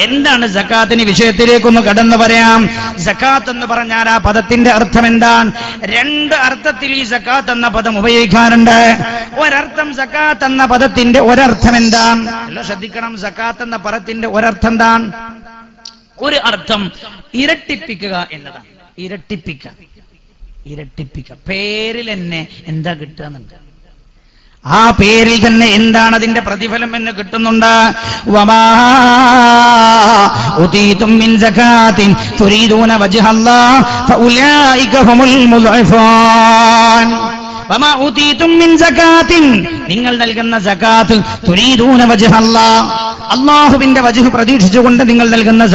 എന്താണ് സക്കാത്തിന് വിഷയത്തിലേക്കൊന്ന് കടന്നു പറയാം? സക്കാത്ത് എന്ന് പറഞ്ഞാൽ ആ പദത്തിന്റെ അർത്ഥം എന്താണ്? രണ്ട് അർത്ഥത്തിൽ ഈ സക്കാത്ത് എന്ന പദം ഉപയോഗിക്കാറുണ്ട്. ഒരർത്ഥം സക്കാത്ത് എന്ന പദത്തിന്റെ ഒരർത്ഥം എന്താണ്? അല്ല ശ്രദ്ധിക്കണം. സക്കാത്ത് എന്ന പദത്തിന്റെ ഒരർത്ഥം എന്താണ്? ഒരു അർത്ഥം ഇരട്ടിപ്പിക്കുക എന്നതാണ്. ഇരട്ടിപ്പിക്കുക. ഇരട്ടിപ്പിക്കുക. പേരിൽ എന്നെ എന്താ കിട്ടുക എന്നുണ്ട്. ആ പേരിൽ തന്നെ എന്താണ് അതിന്റെ പ്രതിഫലം എന്ന് കിട്ടുന്നുണ്ട്? നിങ്ങൾ നൽകുന്ന സകാത്ത് തുരീദൂന അല്ലാഹുവിന്റെ വജഹ് പ്രതീക്ഷിച്ചുകൊണ്ട് നിങ്ങൾ നൽകുന്ന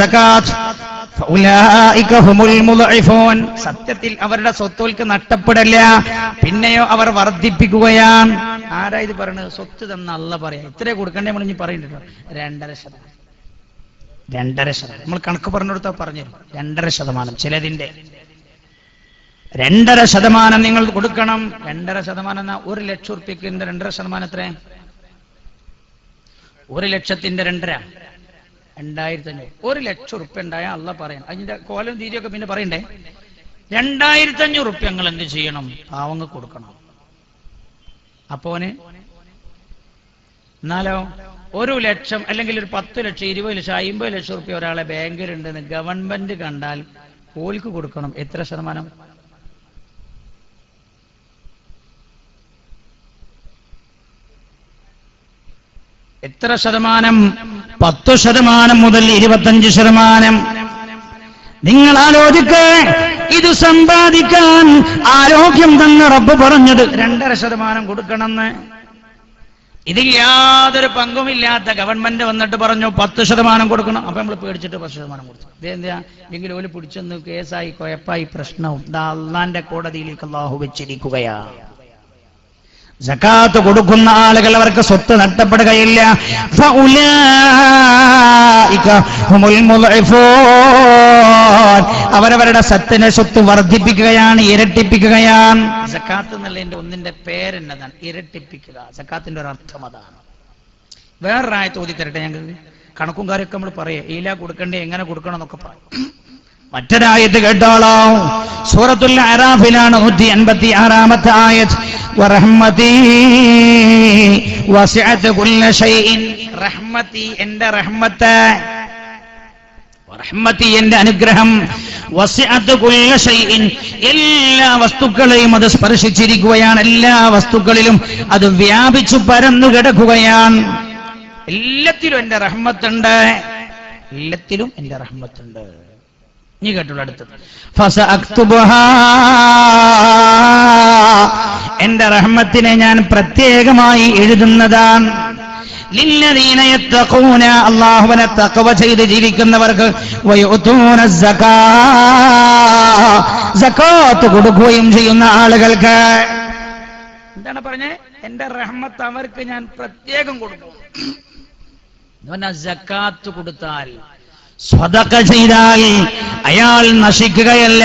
മുദ്ഇഫൂൻ. സത്യത്തിൽ അവരുടെ സ്വത്തുകൾക്ക് നഷ്ടപ്പെടില്ല. പിന്നെയോ അവർ വർദ്ധിപ്പിക്കുകയാണ്. ആരാ ഇത് പറയണത്? സ്വത്ത് തന്ന അല്ല പറയാ. ഇത്രേ കൊടുക്കണ്ടേ നമ്മൾ ഇനി പറയുന്നുണ്ടോ രണ്ടര ശതമാനം. രണ്ടര ശതമാനം. നമ്മൾ കണക്ക് പറഞ്ഞു കൊടുത്താൽ പറഞ്ഞു. രണ്ടര ശതമാനം. ചിലതിന്റെ. രണ്ടര ശതമാനം നിങ്ങൾ കൊടുക്കണം. രണ്ടര ശതമാനം എന്നാ ഒരു ലക്ഷം ഉറുപ്പ്യക്ക് രണ്ടര ശതമാനം എത്ര ഒരു ലക്ഷത്തിന്റെ രണ്ടര. രണ്ടായിരത്തി അഞ്ഞൂറ് ഒരു ലക്ഷം ഉറുപ്പ്യ ഉണ്ടായ അല്ല പറയാം അതിന്റെ കോലം തീരിയൊക്കെ പിന്നെ പറയണ്ടേ? രണ്ടായിരത്തി അഞ്ഞൂറ് ഉറുപ്പ്യ ഞങ്ങൾ എന്ത് ചെയ്യണം? പാവങ്ങൾ കൊടുക്കണം. അപ്പോന് എന്നാലോ ഒരു ലക്ഷം അല്ലെങ്കിൽ ഒരു പത്ത് ലക്ഷം ഇരുപത് ലക്ഷം അമ്പത് ലക്ഷം റുപ്യ ഒരാളെ ബാങ്കിലുണ്ടെന്ന് ഗവൺമെന്റ് കണ്ടാൽ ഓൽക്ക് കൊടുക്കണം. എത്ര ശതമാനം? എത്ര ശതമാനം? പത്ത് ശതമാനം മുതൽ ഇരുപത്തഞ്ച് ശതമാനം. നിങ്ങൾ ആലോചിക്കേ ഇത് സമ്പാദിക്കാൻ ആരോഗ്യം തന്നെ റബ്ബ് പറഞ്ഞത്. രണ്ടര ശതമാനം കൊടുക്കണമെന്ന്. ഇതിൽ യാതൊരു പങ്കുമില്ലാത്ത ഗവൺമെന്റ് വന്നിട്ട് പറഞ്ഞു പത്ത് ശതമാനം കൊടുക്കണം. അപ്പൊ നമ്മൾ പേടിച്ചിട്ട് പത്ത് ശതമാനം കൊടുത്തു. ഇതെന്താ എങ്കിൽ ഓൽ പിടിച്ചെന്ന് കേസായി കുഴപ്പായി പ്രശ്നവും. ദാ അള്ളാന്റെ കോടതിയിലേക്ക് അള്ളാഹു വെച്ചിരിക്കുകയാ. ജക്കാത്ത് കൊടുക്കുന്ന ആളുകൾ അവർക്ക് സ്വത്ത് നഷ്ടപ്പെടുകയില്ല. അവരവരുടെ സത്തിനെ സ്വത്ത് വർദ്ധിപ്പിക്കുകയാണ് ഇരട്ടിപ്പിക്കുകയാണ്. സക്കാത്ത് എന്നുള്ളതിന്റെ ഒന്നിന്റെ പേരെന്നതാണ് ഇരട്ടിപ്പിക്കുക. സക്കാത്തിന്റെ ഒരു അർത്ഥം അതാണ്. വേറൊരായ ഓതി തരട്ടെ ഞങ്ങൾക്ക്? കണക്കും കാര്യമൊക്കെ നമ്മൾ പറയേ. ഈല കൊടുക്കണ്ടേ എങ്ങനെ കൊടുക്കണം എന്നൊക്കെ പറയും. മറ്റൊരായത് കേട്ടോളോ. സൂറത്തുൽ അറാഫിലാണ് നൂറ്റി അൻപത്തി ആറാമത്തെ ആയത്. എന്റെ റഹ്മത്ത്. റഹ്മതി എന്റെ അനുഗ്രഹം. എല്ലാ വസ്തുക്കളെയും അത് സ്പർശിച്ചിരിക്കുകയാണ്. എല്ലാ വസ്തുക്കളിലും അത് വ്യാപിച്ചു പരന്നു കിടക്കുകയാണ്. എല്ലാത്തിലും എന്റെ റഹ്മത്തുണ്ട്. എല്ലാത്തിലും എന്റെ റഹ്മത്തുണ്ട്. നീ കേട്ടുള്ള അടുത്തത്. എന്റെ റഹ്മത്തിനെ ഞാൻ പ്രത്യേകമായി എഴുതുന്നതാണ്. ലില്ലദീന തക്കവ ചെയ്ത് ജീവിക്കുന്നവർക്ക് കൊടുക്കുകയും ചെയ്യുന്ന ആളുകൾക്ക്. എന്താണ് പറഞ്ഞേ? എന്റെ റഹ്മത്ത് അവർക്ക് ഞാൻ പ്രത്യേകം കൊടുക്കും. കൊടുത്താൽ സ്വതക്ക ചെയ്താൽ അയാൾ നശിക്കുകയല്ല.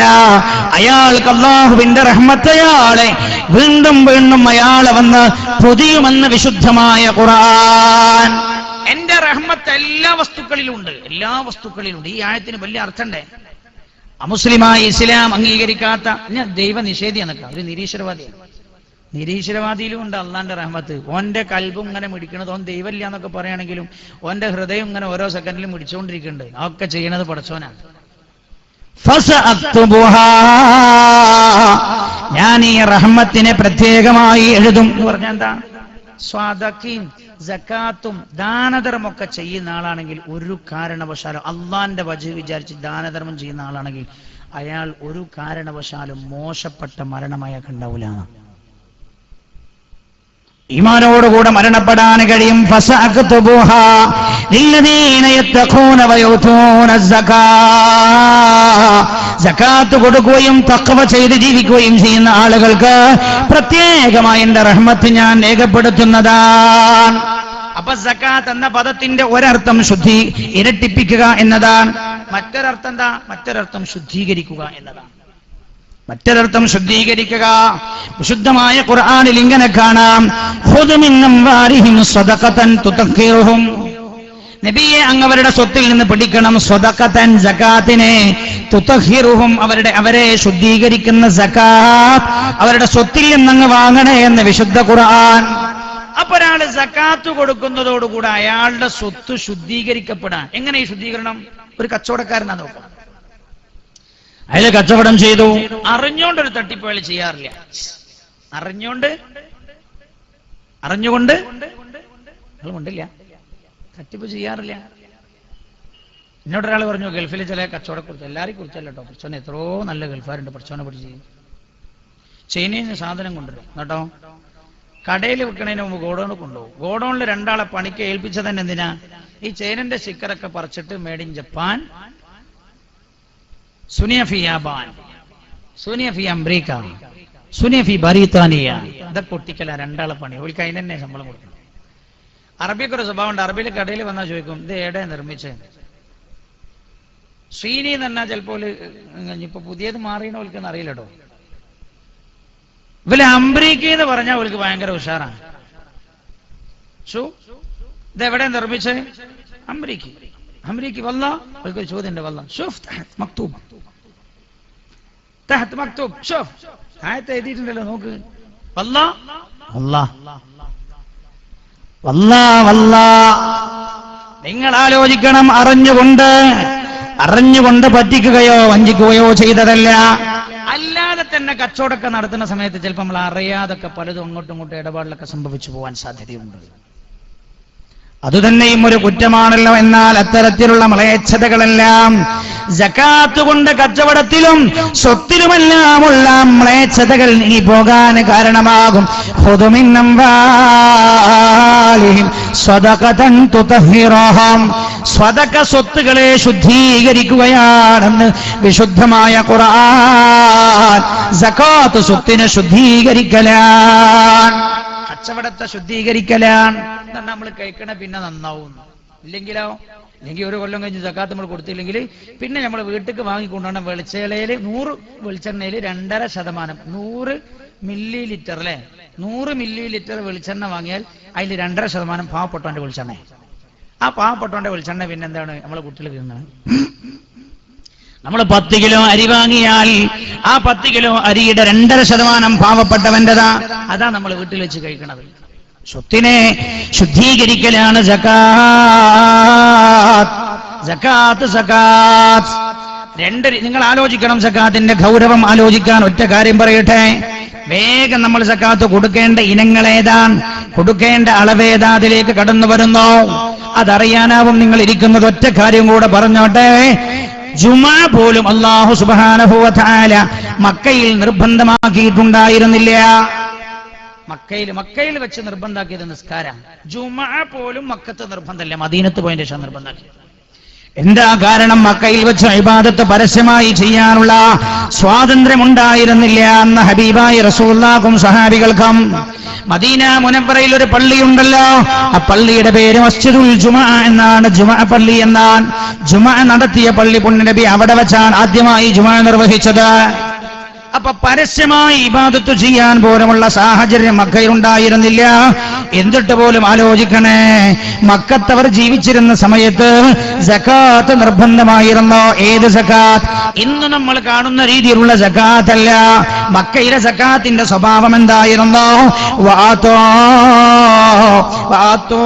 അയാൾക്ക് അള്ളാഹുവിന്റെ റഹ്മത്തയാളെ വീണ്ടും വീണ്ടും അയാളെ വന്ന് പൊതിയുമെന്ന് വിശുദ്ധമായ ഖുർആൻ. എന്റെ റഹ്മത്ത് എല്ലാ വസ്തുക്കളിലും ഉണ്ട് എല്ലാ വസ്തുക്കളിലും ഉണ്ട് ഈ ആയത്തിന് വലിയ അർത്ഥണ്ടേ അമുസ്ലിമായി ഇസ്ലാം അംഗീകരിക്കാത്ത ഞാൻ ദൈവ നിഷേധിയാന്നൊക്കെ ഒരു നിരീശ്വരവാദിയാണ്. നിരീശ്വരവാദിയിലും ഉണ്ട് അള്ളാന്റെ റഹ്മത്ത്. ഓന്റെ കൽബും ഇങ്ങനെ മിടിക്കണത് ഓൻ ദൈവമില്ല എന്നൊക്കെ പറയുകയാണെങ്കിലും ഓന്റെ ഹൃദയം ഇങ്ങനെ ഓരോ സെക്കൻഡിലും മിടിച്ചുകൊണ്ടിരിക്കുന്നുണ്ട്. അതൊക്കെ ചെയ്യണത് ഫസഅക്തുബുഹാ. ഞാൻ ഈ റഹ്മത്തിനെ പ്രത്യേകമായി എഴുതും എന്ന് പറഞ്ഞാൽ എന്താ? സ്വാദക്കീം ജക്കാത്തും ദാനധർമ്മമൊക്കെ ചെയ്യുന്ന ആളാണെങ്കിൽ ഒരു കാരണവശാലും അള്ളാന്റെ വജു വിചാരിച്ച് ദാനധർമ്മം ചെയ്യുന്ന ആളാണെങ്കിൽ അയാൾ ഒരു കാരണവശാലും മോശപ്പെട്ട മരണമായ ഉണ്ടാവില്ല ഈമാനോടുകൂടെ മരണപ്പെടാൻ കഴിയും. കൊടുക്കുകയും തക്കവ ചെയ്ത് ജീവിക്കുകയും ചെയ്യുന്ന ആളുകൾക്ക് പ്രത്യേകമായി എന്റെ റഹ്മത്ത് ഞാൻ രേഖപ്പെടുത്തുന്നതാണ്. അപ്പൊ സക്കാത്ത് എന്ന പദത്തിന്റെ ഒരർത്ഥം ശുദ്ധി ഇരട്ടിപ്പിക്കുക എന്നതാണ്. മറ്റൊരർത്ഥം എന്താ? മറ്റൊരർത്ഥം ശുദ്ധീകരിക്കുക എന്നതാണ്. മറ്റൊരർത്ഥം ശുദ്ധീകരിക്കുക. വിശുദ്ധമായ ഖുർആാനിൽ ഇങ്ങനെ കാണാം. "ഖുദ് മിൻ അംവാലിഹിം സദഖതൻ തുതഖിറുഹും. നബിയെ അങ്ങവരുടെ സ്വത്തിൽ നിന്ന് പിടിക്കണം സ്വതക്കത്തൻ ജക്കാത്തിനെ. തുതഹിറുഹും അവരുടെ അവരെ ശുദ്ധീകരിക്കുന്ന ജക്കാത്ത് അവരുടെ സ്വത്തിൽ നിന്നങ്ങ് വാങ്ങണേ എന്ന് വിശുദ്ധ ഖുർആൻ. അപ്പൊ ഒരാൾ സക്കാത്ത് കൊടുക്കുന്നതോടുകൂടെ അയാളുടെ സ്വത്ത് ശുദ്ധീകരിക്കപ്പെടാൻ. എങ്ങനെ ഈ ശുദ്ധീകരണം? ഒരു കച്ചവടക്കാരനാ നോക്കാം. അയാൾ കച്ചവടം ചെയ്തു. അറിഞ്ഞോണ്ട് ഒരു തട്ടിപ്പ് ചെയ്യാറില്ല. അറിഞ്ഞുകൊണ്ട്? അയാൾ കൊണ്ടില്ല. തട്ടിപ്പ് ചെയ്യാറില്ല. എന്നോട് ഒരാൾ പറഞ്ഞു ഗൾഫിലെ ചില കച്ചവടം കുറിച്ച് എല്ലാവരെയും കുറിച്ചല്ല കേട്ടോ പ്രശ്നം എത്രയോ നല്ല ഗൾഫാരുണ്ട് പ്രശ്നം പിടിച്ച് ചെയ്യും ചൈനയിൽ നിന്ന് സാധനം കൊണ്ടുവരും. കേട്ടോ? കടയിൽ വിൽക്കണതിന് മുമ്പ് ഗോഡൌണിൽ കൊണ്ടുപോകും. ഗോഡൌണിൽ രണ്ടാളെ പണിക്ക് ഏൽപ്പിച്ചത് തന്നെ എന്തിനാ? ഈ ചൈനന്റെ സ്റ്റിക്കറൊക്കെ പറിച്ചിട്ട് മേഡ് ഇൻ ജപ്പാൻ സുനിയ ഫി യാബാൻ സുനിയ ഫി അംബ്രീക്ക സുനിയ ഫി ബരീത്താനിയ. ഇതൊക്കെ ഒട്ടിക്കല രണ്ടാളെ പണി. ഓൾക്ക് അതിന് തന്നെ ശമ്പളം കൊടുക്കണം. അറബിക്ക് ഒരു സ്വഭാവം ഉണ്ട്. അറബിയിൽ കടയിൽ വന്നാൽ ചോദിക്കും ഇത് എവിടെ നിർമ്മിച്ചത് ശ്രീനി എന്ന് പറഞ്ഞാൽ ചിലപ്പോൾ ഇപ്പൊ പുതിയത് മാറിയെന്ന് ഓൽക്കെന്ന് അറിയില്ലടോ. ഇവലെ ഇവൽ അംബ്രീക്ക എന്ന് പറഞ്ഞാൽ അവൾക്ക് ഭയങ്കര ഉഷാറാണ് ഷു ഇതെവിടെ നിർമ്മിച്ചത് അംബ്രീക്ക്. അംബ്രീക്ക് والله അവൾക്ക് ഒരു ചോദ്യം والله شوف تحت തഹത്ത് മക്തൂബ്. തഹത്ത് മക്തൂബ് ഷുഫ്. تهديد എഴുതിയിട്ടുണ്ടല്ലോ നോക്ക്. والله والله വല്ല വല്ല. നിങ്ങൾ ആലോചിക്കണം അറിഞ്ഞുകൊണ്ട്. അറിഞ്ഞുകൊണ്ട് പറ്റിക്കുകയോ വഞ്ചിക്കുകയോ ചെയ്തതല്ല. അല്ലാതെ തന്നെ കച്ചവടമൊക്കെ നടത്തുന്ന സമയത്ത് ചിലപ്പോൾ നമ്മൾ അറിയാതൊക്കെ പലതും അങ്ങോട്ടും ഇങ്ങോട്ടും ഇടപാടിലൊക്കെ സംഭവിച്ചു പോകാൻ സാധ്യതയുണ്ട്. അതുതന്നെയും ഒരു കുറ്റമാണല്ലോ എന്നാൽ അത്തരത്തിലുള്ള മ്ലേച്ഛതകളെല്ലാം ജക്കാത്ത് കൊണ്ട് കച്ചവടത്തിലും സ്വത്തിലുമെല്ലാമുള്ള മ്ലേച്ഛതകൾ ഇനി പോകാൻ കാരണമാകും. സ്വതക സ്വത്തുകളെ ശുദ്ധീകരിക്കുകയാണെന്ന് വിശുദ്ധമായ ഖുർആൻ. സക്കാത്ത് സ്വത്തിനെ ശുദ്ധീകരിക്കലാണ്. കച്ചവടത്തെ ശുദ്ധീകരിക്കലാണ്. നമ്മൾ കഴിക്കണ പിന്നെ നന്നാവും. ഇല്ലെങ്കിലോ? ഇല്ലെങ്കിൽ ഒരു കൊല്ലം കഴിഞ്ഞ് ജക്കാത്ത് നമ്മൾ കൊടുത്തില്ലെങ്കിൽ പിന്നെ നമ്മൾ വീട്ടിലേക്ക് വാങ്ങിക്കൊണ്ടുവന്ന വെളിച്ചെണ്ണയിൽ നൂറ് വെളിച്ചെണ്ണയിൽ രണ്ടര ശതമാനം നൂറ് മില്ലി ലിറ്റർ അല്ലെ? നൂറ് മില്ലി ലിറ്റർ വെളിച്ചെണ്ണ വാങ്ങിയാൽ അതിൽ രണ്ടര ശതമാനം പാവപ്പെട്ടവന്റെ വെളിച്ചെണ്ണ ആ പാവപ്പെട്ടവന്റെ വെളിച്ചെണ്ണ പിന്നെ എന്താണ്? നമ്മളെ കുട്ടികൾ തിന്നുന്നത് നമ്മൾ പത്ത് കിലോ അരി വാങ്ങിയാൽ ആ പത്ത് കിലോ അരിയുടെ രണ്ടര ശതമാനം പാവപ്പെട്ടവന്റെതാ അതാ നമ്മൾ വീട്ടിൽ വെച്ച് കഴിക്കണത്. സ്വത്തിനെ ശുദ്ധീകരിക്കലാണ് സക്കാത്ത് സക്കാത്ത് ജക്കാത്ത് രണ്ട് നിങ്ങൾ ആലോചിക്കണം സക്കാത്തിന്റെ ഗൗരവം ആലോചിക്കാൻ ഒറ്റ കാര്യം പറയട്ടെ. വേഗം നമ്മൾ സക്കാത്ത് കൊടുക്കേണ്ട ഇനങ്ങൾ ഏതാണ് കൊടുക്കേണ്ട അളവേതാ അതിലേക്ക് കടന്നു വരുന്നു. അതറിയാനാവും നിങ്ങൾ ഇരിക്കുന്നത്. ഒറ്റ കാര്യം കൂടെ പറഞ്ഞോട്ടെ. ജുമാ പോലും അള്ളാഹു സുബാനഹുവല മക്കയിൽ നിർബന്ധമാക്കിയിട്ടുണ്ടായിരുന്നില്ല. മക്കയിൽ മക്കയിൽ വെച്ച് നിർബന്ധാക്കിയത് നിസ്കാരം ജുമാ പോലും മക്കത്ത് നിർബന്ധമല്ല മദീനത്ത് പോയതിന്റെ ശേഷം നിർബന്ധാക്കി എന്താ കാരണം മക്കയിൽ വെച്ച് അഭിബാദത്ത് പരസ്യമായി ചെയ്യാനുള്ള സ്വാതന്ത്ര്യമുണ്ടായിരുന്നില്ല എന്ന ഹബീബായി റസൂല്ലാക്കും സഹാബികൾക്കും മദീന മുനപ്പറയിൽ ഒരു പള്ളിയുണ്ടല്ലോ. ആ പള്ളിയുടെ പേര് മസ്ജിദുൽ ജുമ എന്നാണ്. ജുമ പള്ളി എന്നാണ് ജുമ നടത്തിയ പള്ളി പുണ്യനബി അവിടെ വെച്ചാണ് ആദ്യമായി ജുമ നിർവഹിച്ചത്. അപ്പൊ പരസ്യമായി ഇബാദത്ത് ചെയ്യാൻ പോലുമുള്ള സാഹചര്യം മക്കയിലുണ്ടായിരുന്നില്ല. എന്നിട്ട് പോലും ആലോചിക്കണേ. മക്കത്തവർ ജീവിച്ചിരുന്ന സമയത്ത് സക്കാത്ത് നിർബന്ധമായിരുന്നോ? ഏത് സക്കാത്ത്? ഇന്ന് നമ്മൾ കാണുന്ന രീതിയിലുള്ള സക്കാത്ത് അല്ല മക്കയിലെ സക്കാത്തിന്റെ സ്വഭാവം എന്തായിരുന്നോ? വാത്തോ വാത്തോ.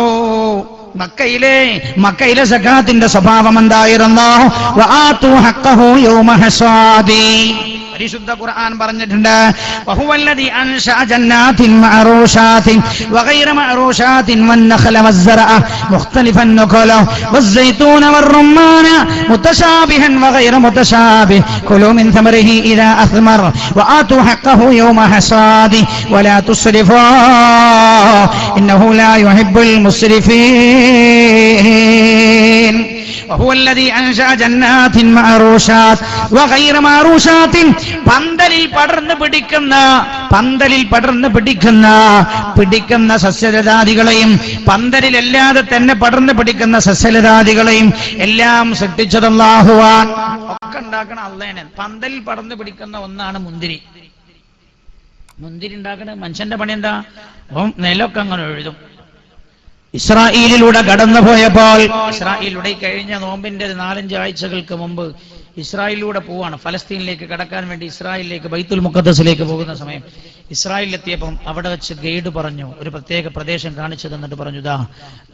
മക്കയിലെ മക്കയിലെ സക്കാത്തിന്റെ സ്വഭാവം എന്തായിരുന്നോ? വാത്തു ഹക്കഹോ യോ ഹസാദി പരിശുദ്ധ ഖുർആൻ പറഞ്ഞിട്ടുണ്ട് വഹുവല്ലദി അൻശഅ ജന്നാത്തിൻ മഅറൂശാത്തിൻ വഗൈറ മഅറൂശാത്തിൻ വന്നഖല വസ്സറഅ മുഖ്തലിഫൻ നഖല والزيتون والرمان متشابها وغير متشابه كلوا من ثمره إذا أثمر وآتوا حقه يوم حصاده ولا تسرفوا إنه لا يحب المسرفين പന്തലിൽ പടർന്ന് പിടിക്കുന്ന പന്തലിൽ പടർന്ന് പിടിക്കുന്ന പിടിക്കുന്ന സസ്യലതാദികളെയും പന്തലിലല്ലാതെ തന്നെ പടർന്ന് പിടിക്കുന്ന സസ്യലതാദികളെയും എല്ലാം സൃഷ്ടിച്ചതല്ലാഹുവാൻ ഒക്കെ ഉണ്ടാക്കണ അള്ളേനെ. പന്തലിൽ പടർന്ന് പിടിക്കുന്ന ഒന്നാണ് മുന്തിരി. മുന്തിരി ഉണ്ടാക്കണ മനുഷ്യന്റെ പണി എന്താ നിലൊക്കെ അങ്ങനെ എഴുതും. ഇസ്രായേലിലൂടെ കടന്നുപോയപ്പോൾ ഇസ്രായേലിലൂടെ കഴിഞ്ഞ നോമ്പിന്റെ നാലഞ്ച് ആഴ്ചകൾക്ക് മുമ്പ് ഇസ്രായേലിലൂടെ പോവാണ്. ഫലസ്തീനിലേക്ക് കടക്കാൻ വേണ്ടി ഇസ്രായേലിലേക്ക് ബൈത്തുൽ മുഖദ്ദസിലേക്ക് പോകുന്ന സമയം ഇസ്രായേലിലെത്തിയപ്പം അവിടെ വെച്ച് ഗൈഡ് പറഞ്ഞു ഒരു പ്രത്യേക പ്രദേശം കാണിച്ചു തന്നിട്ട് പറഞ്ഞു ദാ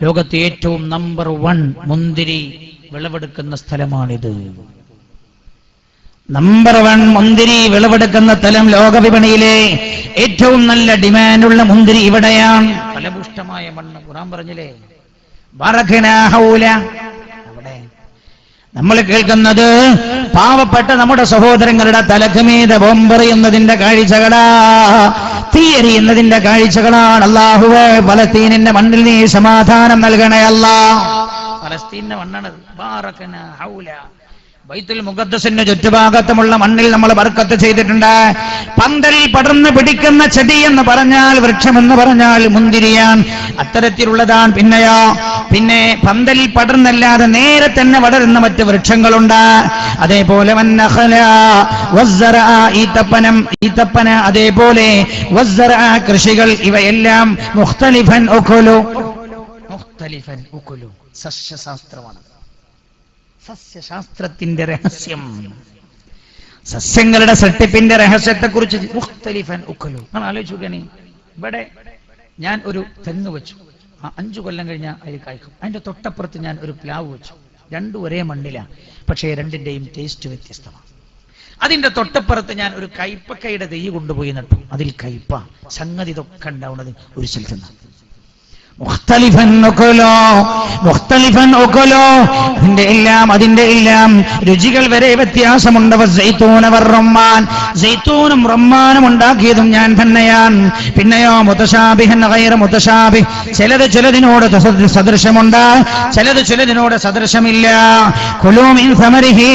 ലോകത്തെ ഏറ്റവും നമ്പർ വൺ മുന്തിരി വിളവെടുക്കുന്ന സ്ഥലമാണിത്. നമ്പർ വൺ മുന്തിരി വിളവെടുക്കുന്ന സ്ഥലം ലോകവിപണിയിലെ ഏറ്റവും നല്ല ഡിമാൻഡുള്ള മുന്തിരി ഇവിടെയാണ്. ഫലപുഷ്ടമായ മണ്ണ്. ഖുറാൻ പറഞ്ഞില്ലേ. അവിടെ നമ്മൾ കേൾക്കുന്നത് പാവപ്പെട്ട നമ്മുടെ സഹോദരങ്ങളുടെ തലക്കുമീത ബോംബെറിയുന്നതിന്റെ കാഴ്ചകളാ തീയറിയുന്നതിന്റെ കാഴ്ചകളാണ്. അള്ളാഹുവേ ഫലസ്തീനിന്റെ മണ്ണിൽ നീ സമാധാനം നൽകണേ അല്ലാ. ഫലസ്തീന്റെ മണ്ണാണ് ബൈത്തുൽ മുഖദ്ദസിന്റെ ചുറ്റുഭാഗത്തുമുള്ള മണ്ണിൽ നമ്മൾ ബർക്കത്ത് ചെയ്തിട്ടുണ്ട്. പന്തലിൽ പടർന്ന് പിടിക്കുന്ന ചെടി എന്ന് പറഞ്ഞാൽ വൃക്ഷം എന്ന് പറഞ്ഞാൽ മുന്തിരിയാൻ അത്തരത്തിലുള്ളതാണ് പിന്നെയോ പിന്നെ പന്തലിൽ പടർന്നല്ലാതെ നേരെ തന്നെ വളരുന്ന മറ്റ് വൃക്ഷങ്ങളുണ്ട്. അതേപോലെ ഈത്തപ്പനം ഈത്തപ്പന അതേപോലെ കൃഷികൾ ഇവയെല്ലാം മുഖ്തലിഫൻ ഉഖുലു. മുഖ്തലിഫൻ ഉഖുലു. സസ്യശാസ്ത്രമാണ്. സസ്യശാസ്ത്രത്തിന്റെ രഹസ്യം. സസ്യങ്ങളുടെ സൃഷ്ടിപ്പിന്റെ രഹസ്യത്തെ കുറിച്ച് ആലോചിച്ചു ഇവിടെ ഞാൻ ഒരു തെങ്ങ് വെച്ചു. ആ അഞ്ചു കൊല്ലം കഴിഞ്ഞാൽ അതിൽ കായ്ക്കും. അതിന്റെ തൊട്ടപ്പുറത്ത് ഞാൻ ഒരു പ്ലാവ് വെച്ചു. രണ്ടും ഒരേ മണ്ണിലാണ് പക്ഷേ രണ്ടിന്റെയും ടേസ്റ്റ് വ്യത്യസ്തമാണ്. അതിന്റെ തൊട്ടപ്പുറത്ത് ഞാൻ ഒരു കയ്പക്കയുടെ തെയ്യ് കൊണ്ടുപോയി നട്ടു. അതിൽ കയ്പ. സംഗതി ഇതൊക്കെ ഉണ്ടാവുന്നത് ഒരു സ്ഥലത്ത് നിന്നാണ്. മുഖ്തലിഫൻ ഒക്കലോ മുഖ്തലിഫൻ ഒക്കലോ. അതിന്റെ എല്ലാം അതിന്റെ എല്ലാം രുചികൾ വരെ വ്യത്യാസമുണ്ട്. വസ്സൈത്തൂനവർ റമ്മാൻ സൈത്തൂനും റമ്മാനും ഉണ്ടാക്കിയതും ഞാൻ തന്നെയാണ്. പിന്നെയോ മുതശാബിഹൻ ഗൈറ മുതശാബി. ചിലത് ചിലതിനോട് സദൃശമുണ്ട് ചിലത് ചിലതിനോട് സദൃശമില്ല കുലൂമിൻ സമരിഹി.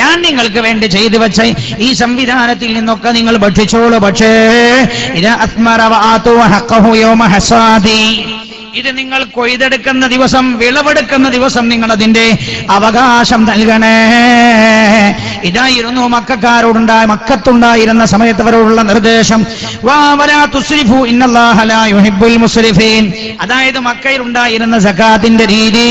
ഞാൻ നിങ്ങൾക്ക് വേണ്ടി ചെയ്തു വെച്ച ഈ സംവിധാനത്തിൽ നിന്നൊക്കെ നിങ്ങൾ ഭക്ഷിച്ചോളൂ. പക്ഷേ ഇത് അസ്മറവാത്തു وحقه يوم حصاده ഇത് നിങ്ങൾ കൊയ്തെടുക്കുന്ന ദിവസം വിളവെടുക്കുന്ന ദിവസം നിങ്ങൾ അതിന്റെ അവകാശം നൽകണേ. ഇതായിരുന്നു മക്കാരോടുണ്ടായ മക്കത്തുണ്ടായിരുന്ന സമയത്ത് അവരോടുള്ള നിർദ്ദേശം അതായത് മക്കയിൽ ഉണ്ടായിരുന്ന സഖാത്തിന്റെ രീതി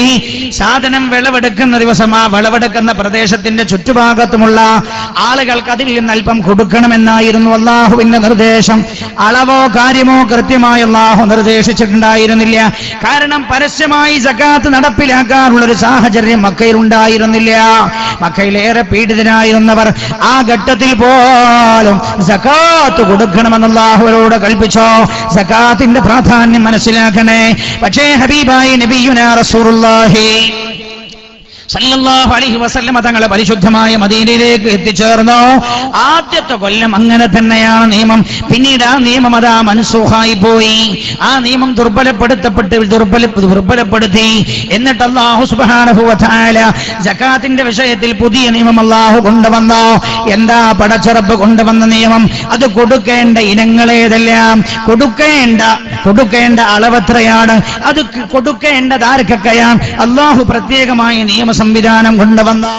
സാധനം വിളവെടുക്കുന്ന ദിവസം ആ വിളവെടുക്കുന്ന പ്രദേശത്തിന്റെ ചുറ്റുഭാഗത്തുമുള്ള ആളുകൾക്ക് അതിൽ നിന്ന് അല്പം കൊടുക്കണമെന്നായിരുന്നു അള്ളാഹുവിന്റെ നിർദ്ദേശം. അളവോ കാര്യമോ കൃത്യമായി അള്ളാഹു നിർദ്ദേശിച്ചിട്ടുണ്ടായിരുന്നില്ല. കാരണം പരസ്യമായി ജക്കാത്ത് നടപ്പിലാക്കാനുള്ള ഒരു സാഹചര്യം മക്കയിൽ ഉണ്ടായിരുന്നില്ല. മക്കയിലേറെ പീഡിതനായിരുന്നവർ ആ ഘട്ടത്തിൽ പോലും സക്കാത്ത് കൊടുക്കണമെന്ന് അള്ളാഹുവരോട് കൽപ്പിച്ചോ. സക്കാത്തിന്റെ പ്രാധാന്യം മനസ്സിലാക്കണേ. പക്ഷേ ഹബീബായി നബിയുന റസൂറുല്ലാഹി സല്ലല്ലാഹു അലൈഹി വസല്ലമ തങ്ങളെ പരിശുദ്ധമായ മദീനയിലേക്ക് എത്തിച്ചേർന്നു. ആദ്യത്തെ കൊല്ലം അങ്ങനെ തന്നെയാണ് നിയമം. പിന്നീട് ആ നിയമം അതാ മനസ്സുഹായി പോയി. ആ നിയമം ദുർബലപ്പെടുത്തപ്പെട്ട് ദുർബല ദുർബലപ്പെടുത്തി. എന്നിട്ട് അള്ളാഹു വതആല ജക്കാത്തിന്റെ വിഷയത്തിൽ പുതിയ നിയമം അള്ളാഹു കൊണ്ടുവന്നോ. എന്താ പടച്ചിറപ്പ് കൊണ്ടുവന്ന നിയമം? അത് കൊടുക്കേണ്ട ഇനങ്ങളേതെല്ലാം? കൊടുക്കേണ്ട കൊടുക്കേണ്ട അളവെത്രയാണ്? അത് കൊടുക്കേണ്ടത് ആർക്കൊക്കെയാണ് അള്ളാഹു പ്രത്യേകമായ നിയമ സംവിധാനം കൊണ്ടുവന്നു